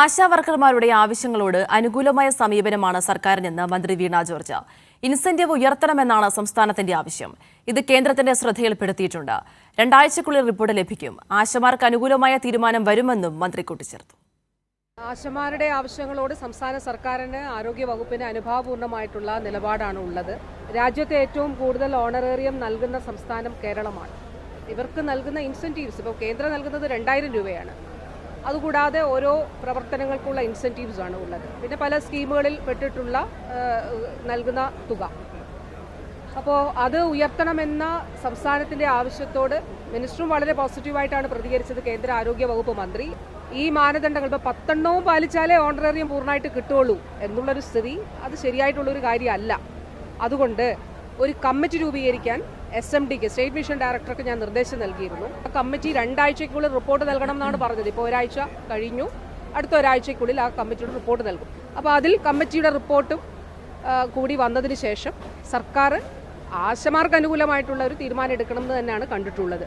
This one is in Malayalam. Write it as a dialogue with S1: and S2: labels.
S1: ആശാ വർക്കർമാരുടെ ആവശ്യങ്ങളോട് അനുകൂലമായ സമീപനമാണ് സർക്കാരിനെന്ന് മന്ത്രി വീണ ജോർജ്. ഇൻസെന്റീവ് ഉയർത്തണമെന്നാണ് സംസ്ഥാനത്തിന്റെ ആവശ്യം. ഇത് കേന്ദ്രത്തിന്റെ ശ്രദ്ധയിൽപ്പെടുത്തിയിട്ടുണ്ട്. രണ്ടാഴ്ചക്കുള്ളിൽ റിപ്പോർട്ട് ലഭിക്കും. ആശമാർക്ക് അനുകൂലമായ തീരുമാനം വരുമെന്നും മന്ത്രി കൂട്ടിച്ചേർത്തു.
S2: ആശമാരുടെ ആവശ്യങ്ങളോട് സംസ്ഥാന സർക്കാരിന് ആരോഗ്യ വകുപ്പിന് അനുഭാവപൂർണമായിട്ടുള്ള നിലപാടാണ് ഉള്ളത്. രാജ്യത്തെ ഏറ്റവും കൂടുതൽ ഓണറേറിയം നൽകുന്ന സംസ്ഥാനം കേരളമാണ്. ഇവർക്ക് നൽകുന്ന ഇൻസെന്റീവ്സ് ഇപ്പോൾ കേന്ദ്രം നൽകുന്നത് രണ്ടായിരം രൂപയാണ്. അതുകൂടാതെ ഓരോ പ്രവർത്തനങ്ങൾക്കുള്ള ഇൻസെന്റീവ്സ് ആണ് ഉള്ളത്. പിന്നെ പല സ്കീമുകളിൽ പെട്ടിട്ടുള്ള നൽകുന്ന തുക. അപ്പോൾ അത് ഉയർത്തണമെന്ന സംസ്ഥാനത്തിന്റെ ആവശ്യത്തോട് മിനിസ്റ്ററും വളരെ പോസിറ്റീവായിട്ടാണ് പ്രതികരിച്ചത് കേന്ദ്ര ആരോഗ്യ വകുപ്പ് മന്ത്രി. ഈ മാനദണ്ഡങ്ങൾ ഇപ്പോൾ പത്തെണ്ണവും പാലിച്ചാലേ ഓണറേറിയം പൂർണമായിട്ട് കിട്ടുള്ളൂ എന്നുള്ളൊരു സ്ഥിതി അത് ശരിയായിട്ടുള്ളൊരു കാര്യമല്ല. അതുകൊണ്ട് ഒരു കമ്മിറ്റി രൂപീകരിക്കാൻ എസ് എം ഡിക്ക് സ്റ്റേറ്റ് മിഷൻ ഡയറക്ടർക്ക് ഞാൻ നിർദ്ദേശം നൽകിയിരുന്നു. ആ കമ്മിറ്റി രണ്ടാഴ്ചയ്ക്കുള്ളിൽ റിപ്പോർട്ട് നൽകണം എന്നാണ് പറഞ്ഞത്. ഇപ്പോൾ ഒരാഴ്ച കഴിഞ്ഞു. അടുത്ത ഒരാഴ്ചയ്ക്കുള്ളിൽ ആ കമ്മിറ്റിയുടെ റിപ്പോർട്ട് നൽകും. അപ്പോൾ അതിൽ കമ്മിറ്റിയുടെ റിപ്പോർട്ടും കൂടി വന്നതിന് ശേഷം സർക്കാർ ആശമാർക്ക് അനുകൂലമായിട്ടുള്ള ഒരു തീരുമാനം എടുക്കണം എന്ന് തന്നെയാണ് കണ്ടിട്ടുള്ളത്.